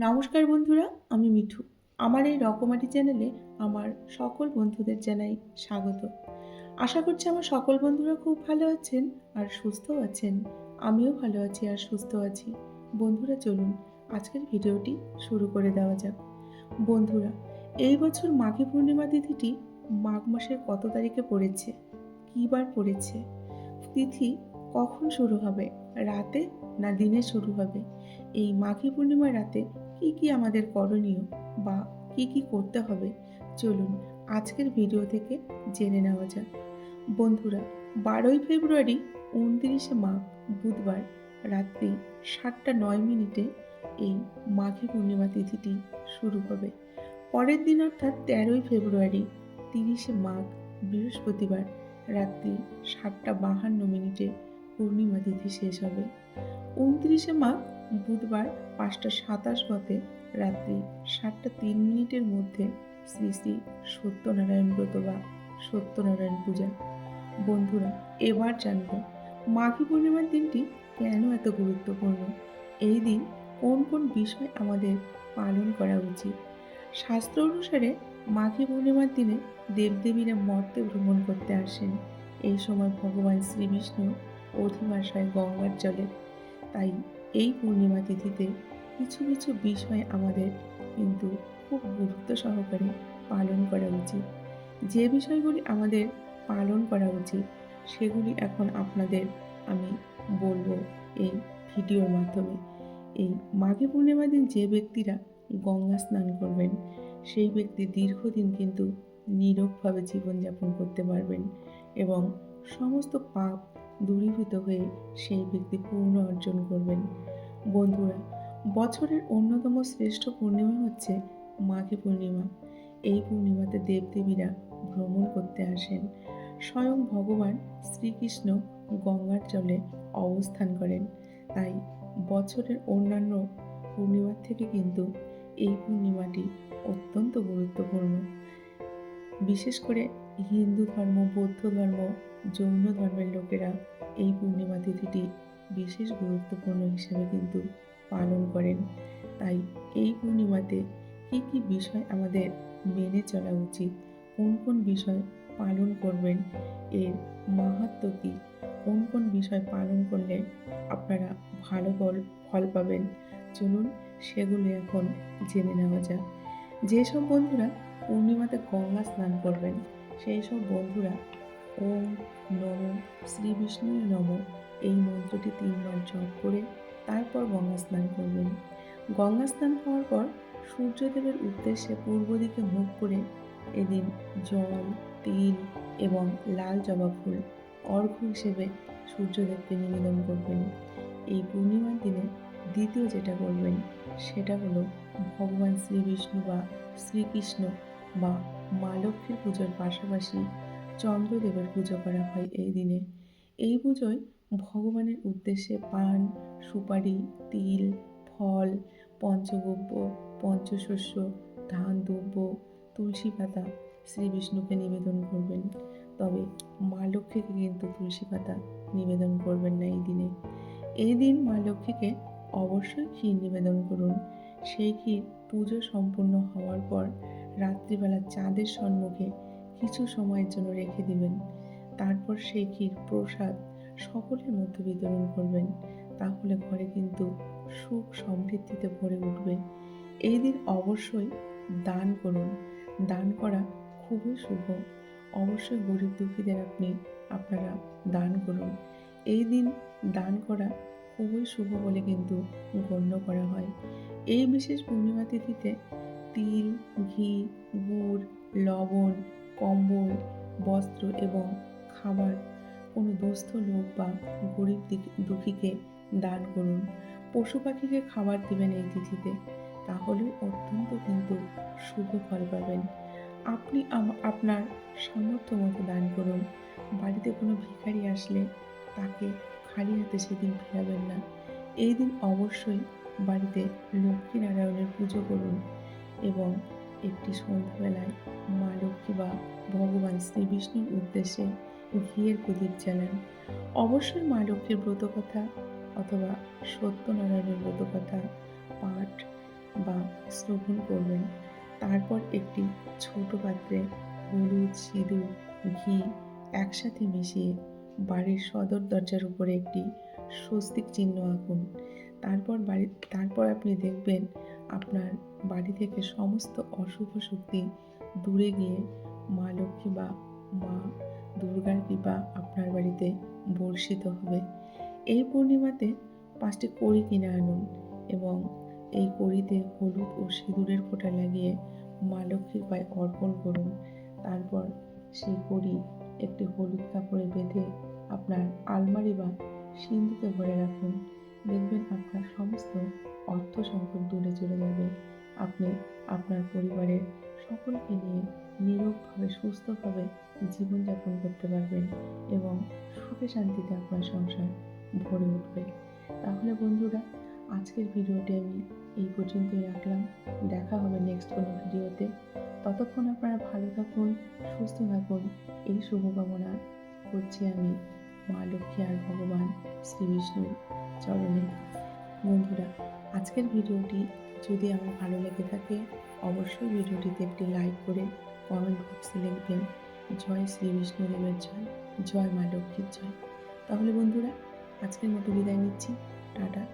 নমস্কার বন্ধুরা, আমি মিঠু। আমার এই রকমারি চ্যানেলে আমার সকল বন্ধুদের জানাই স্বাগত। আশা করছি আমার সকল বন্ধুরা খুব ভালো আছেন আর সুস্থ আছেন। আমিও ভালো আছি আর সুস্থ আছি। বন্ধুরা, চলুন আজকের ভিডিওটি শুরু করে দেওয়া যাক। বন্ধুরা, এই বছর মাঘী পূর্ণিমা তিথিটি মাঘ মাসের কত তারিখে পড়েছে? কী বার পড়েছে? তিথি কখন শুরু হবে? রাতে না দিনে শুরু হবে? এই মাঘী পূর্ণিমার রাতে কি কি আমাদের করণীয় বা কি কি করতে হবে, চলুন আজকের ভিডিও থেকে জেনে নেওয়া যাক। বন্ধুরা, বারোই ফেব্রুয়ারি উনত্রিশে মাঘ বুধবার রাত্রি সাতটা নয় মিনিটে এই মাঘী পূর্ণিমা তিথিটি শুরু হবে। পরের দিন অর্থাৎ তেরোই ফেব্রুয়ারি তিরিশে মাঘ বৃহস্পতিবার রাত্রি সাতটা বাহান্ন মিনিটে পূর্ণিমা তিথি শেষ হবে। উনত্রিশে মাঘ বুধবার পাঁচটা সাতাশ গতে রাত্রি সাতটা তিন মিনিটের মধ্যে শ্রী শ্রী সত্যনারায়ণ ব্রত বা সত্যনারায়ণ পূজা। বন্ধুরা, এবার জানব মাঘী পূর্ণিমার দিনটি কেন এত গুরুত্বপূর্ণ? এই দিন কোন কোন বিষয় আমাদের পালন করা উচিত? শাস্ত্র অনুসারে মাঘী পূর্ণিমার দিনে দেবদেবীরা মর্তে ভ্রমণ করতে আসেন। এই সময় ভগবান শ্রীবিষ্ণু অধিবাসায় গঙ্গার জলে তাই এই পূর্ণিমা তিথিতে কিছু কিছু বিষয় আমাদের কিন্তু খুব গুরুত্ব সহকারে পালন করা উচিত। যে বিষয়গুলি আমাদের পালন করা উচিত, সেগুলি এখন আপনাদের আমি বলব এই ভিডিওর মাধ্যমে। এই মাঘে পূর্ণিমার দিন যে ব্যক্তিরা গঙ্গা স্নান করবেন, সেই ব্যক্তি দীর্ঘদিন কিন্তু নীরবভাবে জীবনযাপন করতে পারবেন এবং সমস্ত পাপ দূরীভূত হয়ে সেই ব্যক্তি পূর্ণ অর্জন করবেন। বন্ধুরা, বছরের অন্যতম শ্রেষ্ঠ পূর্ণিমা হচ্ছে মাঘী পূর্ণিমা। এই পূর্ণিমাতে দেবদেবীরা ভ্রমণ করতে আসেন। স্বয়ং ভগবান শ্রীকৃষ্ণ গঙ্গার জলে অবস্থান করেন। তাই বছরের অন্যান্য পূর্ণিমার থেকে কিন্তু এই পূর্ণিমাটি অত্যন্ত গুরুত্বপূর্ণ। বিশেষ করে হিন্দু ধর্ম, বৌদ্ধ ধর্ম, জৈন ধর্মের লোকেরা এই পূর্ণিমা তিথিটি বিশেষ গুরুত্বপূর্ণ হিসেবে কিন্তু পালন করেন। তাই এই পূর্ণিমাতে কী কী বিষয় আমাদের মেনে চলা উচিত, কোন কোন বিষয় পালন করবেন, এর মাহাত্ম কী, কোন কোন বিষয় পালন করলে আপনারা ভালো ফল ফল পাবেন, চলুন সেগুলি এখন জেনে নেওয়া যাক। যেসব বন্ধুরা পূর্ণিমাতে গঙ্গা স্নান করবেন, সেই সব বন্ধুরা ওম নম শ্রী বিষ্ণুর নম। এই মন্ত্রটি তিনবার জপ করে তারপর গঙ্গা স্নান করবেন। গঙ্গা স্নান হওয়ার পর সূর্যদেবের উদ্দেশ্যে পূর্ব দিকে মুখ করে এদিন জল, তিল এবং লাল জবা ফুল অর্ঘ্য হিসেবে সূর্যদেবকে নিবেদন করবেন। এই পূর্ণিমার দিনে দ্বিতীয় যেটা করবেন সেটা হলো ভগবান শ্রী বিষ্ণু বা শ্রীকৃষ্ণ বা মা লক্ষ্মীর পুজোর পাশাপাশি চন্দ্রদেবের পুজো করা হয় এই দিনে। এই পুজোয় ভগবানের উদ্দেশ্যে পান, সুপারি, তিল, ফল পঞ্চগব্য পঞ্চশস্য, ধান, দ্রব্য, তুলসী পাতা শ্রী বিষ্ণুকে নিবেদন করবেন। তবে মা লক্ষ্মীকে কিন্তু তুলসী পাতা নিবেদন করবেন না এই দিনে। এই দিন মা লক্ষ্মীকে অবশ্যই ক্ষীর নিবেদন করুন। সেই ক্ষীর পুজো সম্পূর্ণ হওয়ার পর রাত্রিবেলা চাঁদের সম্মুখে কিছু সময়ের জন্য রেখে দিবেন। তারপর সেই ক্ষীর, প্রসাদ সকলের মধ্যে বিতরণ করবেন। তাহলে ঘরে কিন্তু সুখ সমৃদ্ধিতে ভরে উঠবে। এই দিন অবশ্যই দান করুন। দান করা খুবই শুভ। অবশ্যই গরিব দুঃখীদের আপনি, আপনারা দান করুন। এই দিন দান করা খুবই শুভ বলে কিন্তু গণ্য করা হয়। এই বিশেষ পূর্ণিমা তিথিতে তিল, ঘি, গুড়, লবণ কম্বল, বস্ত্র এবং খাবার। কোনো দুস্থ লোক বা গরিব দুঃখীকে দান করুন। পশু পাখিকে খাবার দেবেন এই তিথিতে। তাহলে অত্যন্ত কিন্তু শুভ ফল পাবেন। আপনি আপনার সামর্থ্য মতো দান করুন। বাড়িতে কোনো ভিখারি আসলে তাকে খালি হাতে সেদিন ফেরাবেন না। এই দিন অবশ্যই বাড়িতে লক্ষ্মী নারায়ণের পুজো করুন এবং একটি সন্ধ্যাবেলায় মা লক্ষ্মী বা ভগবান শ্রী বিষ্ণুর উদ্দেশ্যে ঘিয়ের প্রদীপ জ্বালান। অবশ্যই মা লক্ষ্মীর ব্রতকথা অথবা সত্যনারায়ণের ব্রতকথা পাঠ বা শ্রবণ করবেন। তারপর একটি ছোট পাত্রে হলুদ, সিঁদুর, ঘি একসাথে মিশিয়ে বাড়ির সদর দরজার উপরে একটি স্বস্তিক চিহ্ন আঁকুন। তারপর বাড়ি তারপর আপনি দেখবেন আপনার বাড়ি থেকে সমস্ত অশুভ শক্তি দূরে গিয়ে মা লক্ষ্মী বা মা দুর্গার কৃপা আপনার বাড়িতে বর্ষিত হবে। এই পূর্ণিমাতে পাঁচটি কড়ি কিনে আনুন এবং এই কড়িতে হলুদ ও সিঁদুরের ফোঁটা লাগিয়ে মা লক্ষ্মীর পায়ে অর্পণ করুন। তারপর সেই কড়ি একটি হলুদ কাপড়ে বেঁধে আপনার আলমারি বা সিন্ধুকে ভরে রাখুন। দেখবেন আপনার সমস্ত অর্থ সংকট দূরে চলে যাবে। আপনি আপনার পরিবারের সকলকে নিয়ে নীরবভাবে, সুস্থভাবে জীবনযাপন করতে পারবেন এবং সুখে শান্তিতে আপনার সংসার ভরে উঠবে। তাহলে বন্ধুরা, আজকের ভিডিওটি আমি এই পর্যন্তই রাখলাম। দেখা হবে নেক্সট কোনো ভিডিওতে। ততক্ষণ আপনারা ভালো থাকুন, সুস্থ থাকুন। এই শুভকামনা করছি আমি। মা আর ভগবান, শ্রী বিষ্ণুর চরণে। বন্ধুরা, আজকের ভিডিওটি যদি আমার ভালো লেগে থাকে, অবশ্যই ভিডিওটিতে একটি লাইক করে কমেন্ট বক্সে লিখবেন, জয় শ্রী বিষ্ণুদেবের জয় জয় মা লক্ষ্মীর জয়। তাহলে বন্ধুরা, আজকের মতো বিদায় নিচ্ছি। টাটা।